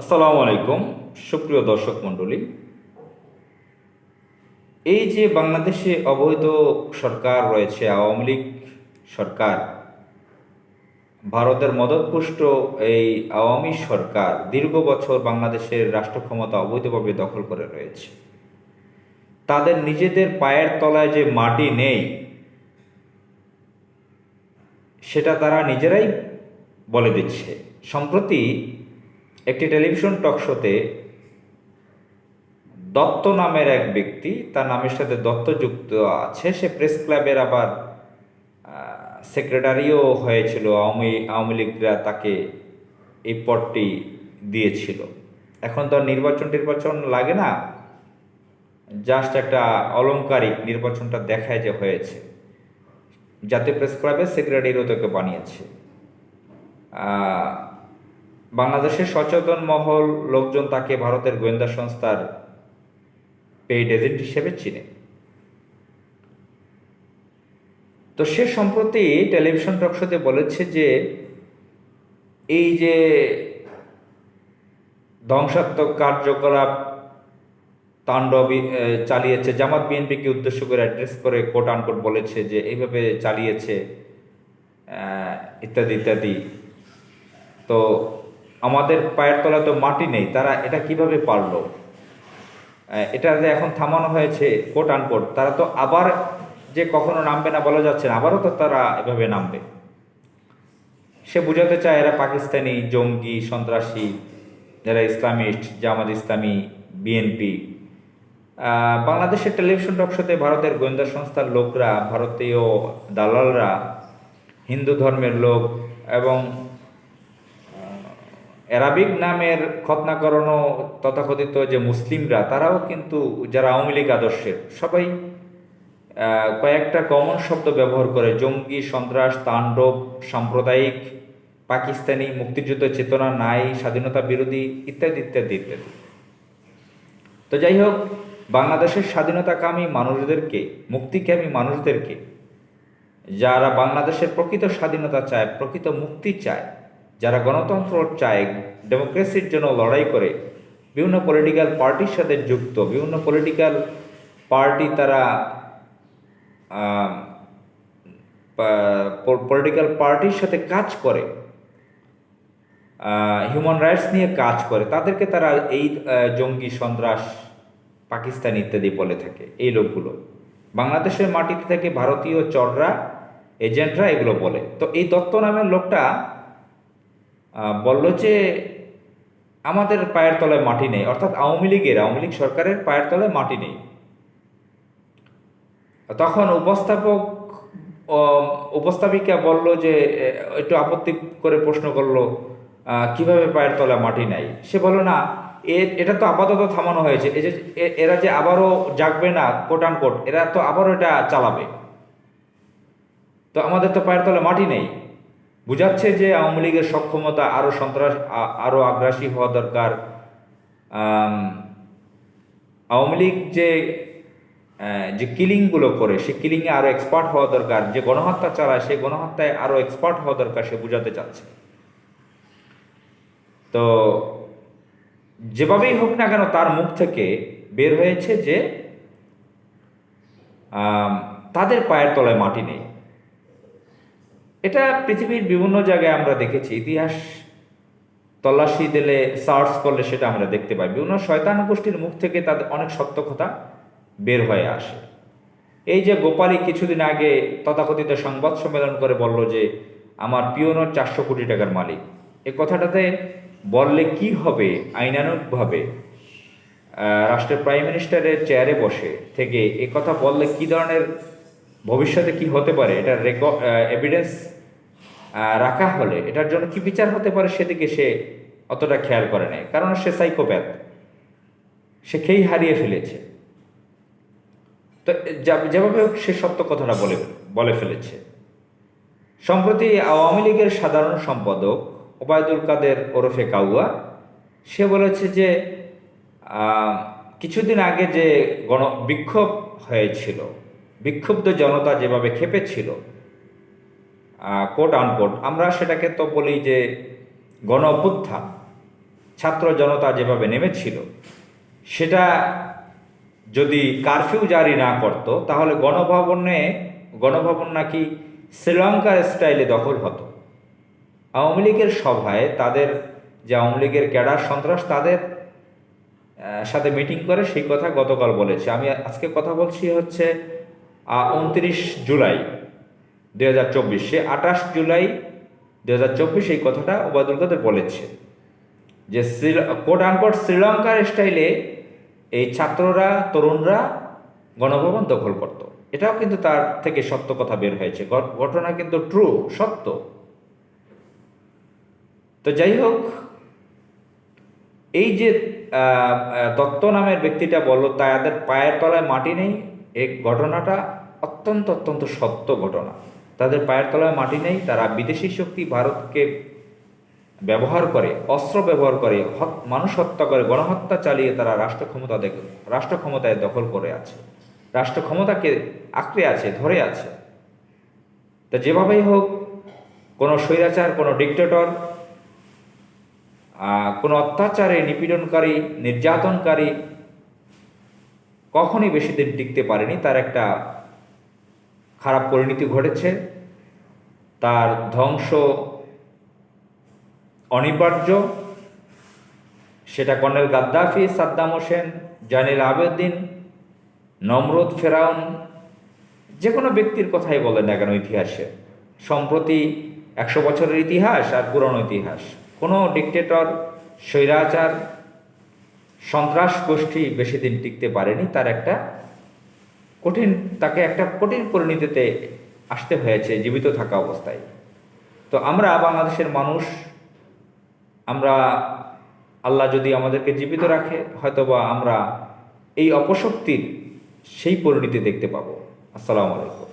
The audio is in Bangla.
আসসালামু আলাইকুম, সুপ্রিয় দর্শক মণ্ডলী। এই যে বাংলাদেশে অবৈধ সরকার রয়েছে, আওয়ামী লীগ সরকার, ভারতের মদতপুষ্ট এই আওয়ামী সরকার দীর্ঘ বছর বাংলাদেশের রাষ্ট্র ক্ষমতা অবৈধভাবে দখল করে রয়েছে। তাদের নিজেদের পায়ের তলায় যে মাটি নেই, সেটা তারা নিজেরাই বলে দিচ্ছে। সম্প্রতি একটি টেলিভিশন টক শোতে দত্ত নামের এক ব্যক্তি, তার নামের সাথে দত্ত যুক্ত আছে। সে প্রেস ক্লাবের আবার সেক্রেটারিও হয়েছিল। আওয়ামী আওয়ামী লীগরা তাকে এই পদটি দিয়েছিল। এখন তো নির্বাচন টির্বাচন লাগে না। জাস্ট একটা অলংকারিক নির্বাচনটা দেখায় যে হয়েছে। জাতীয় প্রেস ক্লাবের সেক্রেটারিও তোকে বানিয়েছে। বাংলাদেশের সচেতন মহল লোকজন তাকে ভারতের গোয়েন্দা সংস্থার পেইড এজেন্ট হিসেবে চিনে। তো সে সম্প্রতি টেলিভিশন টকশোতে বলেছে যে, এই যে ধ্বংসাত্মক কার্যকলাপ তাণ্ডব চালিয়েছে, জামাত বিএনপিকে উদ্দেশ্য করে অ্যাড্রেস করে কোট আনকোট বলেছে যে, এইভাবে চালিয়েছে ইত্যাদি ইত্যাদি। তো আমাদের পায়ের তলায় তো মাটি নেই, তারা এটা কীভাবে পারল? এটা যে এখন থামানো হয়েছে কোট আনকোট তারা তো আবার যে কখনো নামবে না বলা যাচ্ছে না, আবারও তো তারা এভাবে নামবে। সে বুঝাতে চায় এরা পাকিস্তানি, জঙ্গি, সন্ত্রাসী, যারা ইসলামিস্ট, জামাত ইসলামী বিএনপি বাংলাদেশের টেলিভিশন টকশোতে ভারতের গোয়েন্দা সংস্থার লোকরা, ভারতীয় দালালরা, হিন্দু ধর্মের লোক এবং অ্যারাবিক নামের খতনা করানো তথাকথিত যে মুসলিমরা, তারাও কিন্তু যারা আওয়ামী লীগ আদর্শের, সবাই কয়েকটা কমন শব্দ ব্যবহার করে। জঙ্গি, সন্ত্রাস, তাণ্ডব, সাম্প্রদায়িক, পাকিস্তানি, মুক্তিযুদ্ধ চেতনা নাই স্বাধীনতা বিরোধী ইত্যাদি ইত্যাদি ইত্যাদি। তো যাই হোক, বাংলাদেশের স্বাধীনতাকামী মানুষদেরকে, মুক্তিকামী মানুষদেরকে, যারা বাংলাদেশের প্রকৃত স্বাধীনতা চায়, প্রকৃত মুক্তি চায় যারা গণতন্ত্র চায় ডেমোক্রেসির জন্য লড়াই করে, বিভিন্ন পলিটিক্যাল পার্টির সাথে যুক্ত, বিভিন্ন পলিটিক্যাল পার্টি তারা পলিটিক্যাল পার্টির সাথে কাজ করে হিউম্যান রাইটস নিয়ে কাজ করে, তাদেরকে তারা এই জঙ্গি, সন্ত্রাস, পাকিস্তান ইত্যাদি বলে থাকে, এই লোকগুলো। বাংলাদেশের মাটিতে থেকে ভারতীয় চররা, এজেন্টরা এগুলো বলে। তো এই দত্ত নামের লোকটা বলল যে, আমাদের পায়ের তলায় মাটি নেই, অর্থাৎ আওয়ামী লীগের, আওয়ামী লীগ সরকারের পায়ের তলায় মাটি নেই। তখন উপস্থাপক উপস্থাপিকা বলল যে একটু আপত্তি করে প্রশ্ন করল কীভাবে পায়ের তলায় মাটি নাই? সে বলল, না এটা তো আপাতত থামানো হয়েছে। এই যে এরা যে আবারও জাগবে না কোট আন কোট এরা তো আবারও এটা চালাবে। তো আমাদের তো পায়ের তলায় মাটি নেই। বুঝাচ্ছে যে আওয়ামী লীগের সক্ষমতা আরও সন্ত্রাস আরও আগ্রাসী হওয়া দরকার। আওয়ামী লীগ যে যে কিলিংগুলো করে, সে কিলিংয়ে আরও এক্সপার্ট হওয়া দরকার, যে গণহত্যা চালায়, সে গণহত্যায় আরও এক্সপার্ট হওয়া দরকার, সে বোঝাতে চাচ্ছে। তো, যেভাবেই হোক না কেন, তার মুখ থেকে বের হয়েছে যে তাদের পায়ের তলায় মাটি নেই। এটা পৃথিবীর বিভিন্ন জায়গায় আমরা দেখেছি। ইতিহাস তল্লাশি দিলে সার্চ করলে সেটা আমরা দেখতে পাই। বিভিন্ন শয়তান গোষ্ঠীর মুখ থেকে তাদের অনেক সত্য কথা বের হয়ে আসে। এই যে গোপালী কিছুদিন আগে তথাকথিত সংবাদ সম্মেলন করে বলল যে আমার পিওনর চারশো কোটি টাকার মালিক। এ কথাটাতে বললে কি হবে? আইনানুগভাবে আহ, রাষ্ট্রের প্রাইম মিনিস্টারের চেয়ারে বসে থেকে এ কথা বললে কি ধরনের ভবিষ্যতে কি হতে পারে? রেকর্ড এভিডেন্স রাখা হলে এটার জন্য কি বিচার হতে পারে সেদিকে সে অতটা খেয়াল করে নাই। কারণ সে সাইকোপ্যাথ সে খেয়েই হারিয়ে ফেলেছে। তো যেভাবে হোক সে সত্য কথাটা বলে বলে ফেলেছে। সম্প্রতি আওয়ামী লীগের সাধারণ সম্পাদক ওবায়দুল কাদের ওরফে কাউয়া, সে বলেছে যে কিছুদিন আগে যে গণ, বিক্ষোভ হয়েছিল বিক্ষুব্ধ জনতা যেভাবে খেপেছিল কোট আনকোট আমরা সেটাকে তো বলি যে গণ অভ্যুত্থান, ছাত্র জনতা যেভাবে নেমেছিল, সেটা যদি কারফিউ জারি না করত, তাহলে গণভবনে, গণভবন নাকি শ্রীলঙ্কার স্টাইলে দখল হতো। আওয়ামী লীগের সভায় তাদের, যে আওয়ামী লীগের ক্যাডার সন্ত্রাস, তাদের সাথে মিটিং করে, সেই কথা গতকাল বলেছে। আমি আজকে কথা বলছি হচ্ছে উনত্রিশ জুলাই দুই হাজার চব্বিশ, সে আঠাশ জুলাই দুই হাজার চব্বিশ এই কথাটা ওবায়দুল কাদের বলেছে যে কোট আনকোট শ্রীলঙ্কার স্টাইলে এই ছাত্ররা, তরুণরা গণভবন দখল করত। এটাও কিন্তু তার থেকে সত্য কথা বের হয়েছে। ঘট- ঘটনা কিন্তু ট্রু সত্য। তো যাই হোক, এই যে দত্ত নামের ব্যক্তিটা বলল তাদের পায়ের তলায় মাটি নেই এই ঘটনাটা অত্যন্ত অত্যন্ত সত্য ঘটনা। তাদের পায়ের তলায় মাটি নেই, তারা বিদেশি শক্তি ভারতকে ব্যবহার করে, অস্ত্র ব্যবহার করে মানুষ হত্যা করে, গণহত্যা চালিয়ে তারা রাষ্ট্র ক্ষমতা দেখ- রাষ্ট্র ক্ষমতায় দখল করে আছে। রাষ্ট্র ক্ষমতাকে আঁকড়ে আছে, ধরে আছে। তা যেভাবেই হোক, কোনো স্বৈরাচার, কোনো ডিক্টেটর কোনো অত্যাচারে নিপীড়নকারী, নির্যাতনকারী কখনই বেশি দিন টিকতে পারেনি। তার একটা খারাপ পরিণতি ঘটেছে। তার ধ্বংস অনিবার্য। সেটা colonel Gaddafi, Saddam Hussein, Zine Abidine, নমরুদ ফেরাউন যে কোনো ব্যক্তির কথাই বলেন না কেন ইতিহাসে। সম্প্রতি একশো বছরের ইতিহাস আর পুরনো ইতিহাস। কোনো ডিকটেটর, স্বৈরাচার সন্ত্রাস গোষ্ঠী বেশি দিন টিকতে পারেনি, তার একটা কঠিন, তাকে একটা কঠিন পরিণতিতে আসতে হয়েছে, জীবিত থাকা অবস্থায়। তো আমরা বাংলাদেশের মানুষ, আমরা আল্লাহ যদি আমাদেরকে জীবিত রাখে, হয়তোবা আমরা এই অপশক্তির সেই পরিণতি দেখতে পাবো। আসসালামু আলাইকুম।